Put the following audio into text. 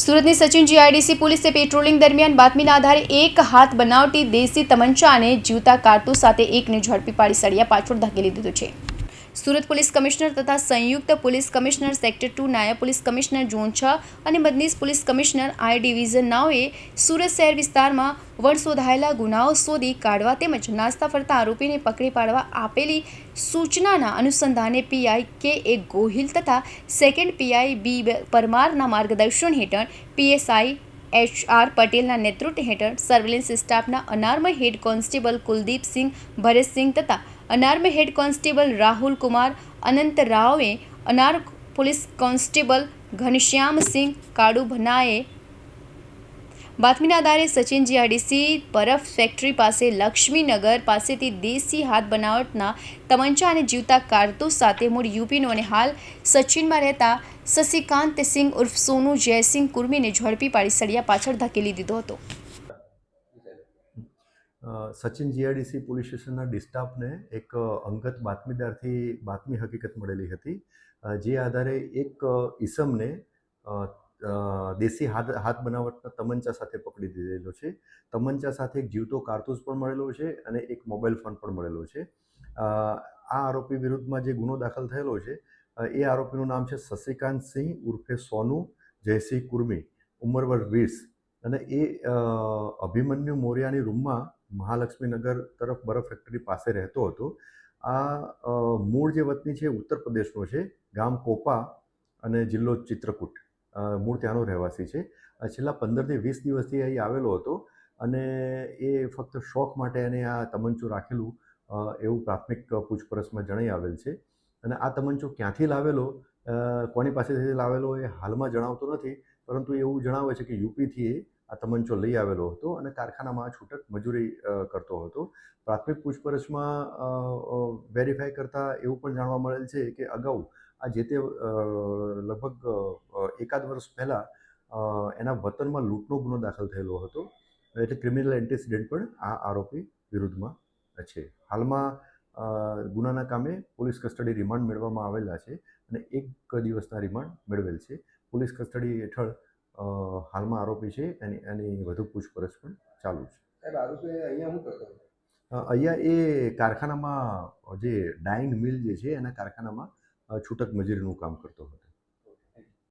સુરતની સચિન જીઆઈડીસી પોલીસે પેટ્રોલિંગ દરમિયાન બાતમીના આધારે એક હાથ બનાવટી દેશી તમંચા અને જીવતા કારતૂસ સાથે એકને ઝડપી પાડી સળિયા પાછળ ધકેલી દીધું છે. સુરત પોલીસ કમિશનર તથા સંયુક્ત પોલીસ કમિશનર સેક્ટર ટુ, નાયબ પોલીસ કમિશનર ઝોન છ અને મદનીશ પોલીસ કમિશનર આઈ ડિવિઝન નાઓએ સુરત શહેર વિસ્તારમાં વણશોધાયેલા ગુનાઓ શોધી કાઢવા તેમજ નાસ્તા ફરતા આરોપીને પકડી પાડવા આપેલી સૂચનાના અનુસંધાને પીઆઈ કે એ ગોહિલ તથા સેકન્ડ પીઆઈ બી પરમારના માર્ગદર્શન હેઠળ પીએસઆઈ એચ આર પટેલના નેતૃત્વ હેઠળ સર્વેલન્સ સ્ટાફના unarmed head constable Kuldeepsinh Bharatsinh તથા unarmed head constable Rahul Kumar, Anant રાવે, અનાર પોલીસ કોન્સ્ટેબલ ઘનશ્યામસિંહ કાડુભનાએ બાતમીના આધારે સચિન જીઆરડીસી બરફ ફેક્ટરી પાસે લક્ષ્મીનગર પાસેથી દેશી હાથ બનાવટના તમંચા અને જીવતા કારતૂસ સાથે મૂળ યુપીનો અને હાલ સચિનમાં રહેતા શશિકાંત સિંહ ઉર્ફ સોનુ જયસિંહ કુર્મીને ઝડપી પાડી સળિયા પાછળ ધકેલી દીધો હતો. સચિન જીઆઈડીસી પોલીસ સ્ટેશનના ડિસ્ટાફને એક અંગત બાતમીદારથી બાતમી હકીકત મળેલી હતી. જે આધારે એક ઈસમને દેશી હાથ હાથ બનાવટના તમંચા સાથે પકડી દીધેલો છે. તમંચા સાથે એક જીવતો કારતૂસ પણ મળેલો છે અને એક મોબાઈલ ફોન પણ મળેલો છે. આ આરોપી વિરુદ્ધમાં જે ગુનો દાખલ થયેલો છે એ આરોપીનું નામ છે શશિકાંત સિંહ ઉર્ફે સોનુ જયસિંહ કુર્મી ઉંમર વર્ષ વીસ. અને એ અભિમન્યુ મોર્યાની રૂમમાં મહાલક્ષ્મીનગર તરફ બરફ ફેક્ટરી પાસે રહેતો હતો. આ મૂળ જે વતની છે ઉત્તર પ્રદેશનો છે, ગામ કોપા અને જિલ્લો ચિત્રકૂટ. મૂળ ત્યાંનો રહેવાસી છે. છેલ્લા પંદરથી વીસ દિવસથી અહીં આવેલો હતો અને એ ફક્ત શોખ માટે એને આ તમંચું રાખેલું એવું પ્રાથમિક પૂછપરછમાં જણાઈ આવેલ છે. અને આ તમંચો ક્યાંથી લાવેલો? કોની પાસેથી લાવેલો એ હાલમાં જણાવતો નથી, પરંતુ એવું જણાવે છે કે યુપીથી એ આ તમંચો લઈ આવેલો હતો અને કારખાનામાં છૂટક મજૂરી કરતો હતો. પ્રાથમિક પૂછપરછમાં વેરીફાઈ કરતાં એવું પણ જાણવા મળેલ છે કે અગાઉ આ જે તે લગભગ એકાદ વર્ષ પહેલાં એના વતનમાં લૂંટનો ગુનો દાખલ થયેલો હતો. એટલે ક્રિમિનલ એન્ટિસિડન્ટ પણ આ આરોપી વિરુદ્ધમાં છે. હાલમાં ગુનાના કામે પોલીસ કસ્ટડી રિમાન્ડ મેળવવામાં આવેલા છે અને એક દિવસના રિમાન્ડ મેળવેલ છે. પોલીસ કસ્ટડી હેઠળ હાલમાં આરોપી છે એની એની વધુ પૂછપરછ પણ ચાલુ છે. અહીંયા એ કારખાનામાં જે ડાઇંગ મિલ જે છે એના કારખાનામાં છૂટક મજૂરીનું કામ કરતો હતો.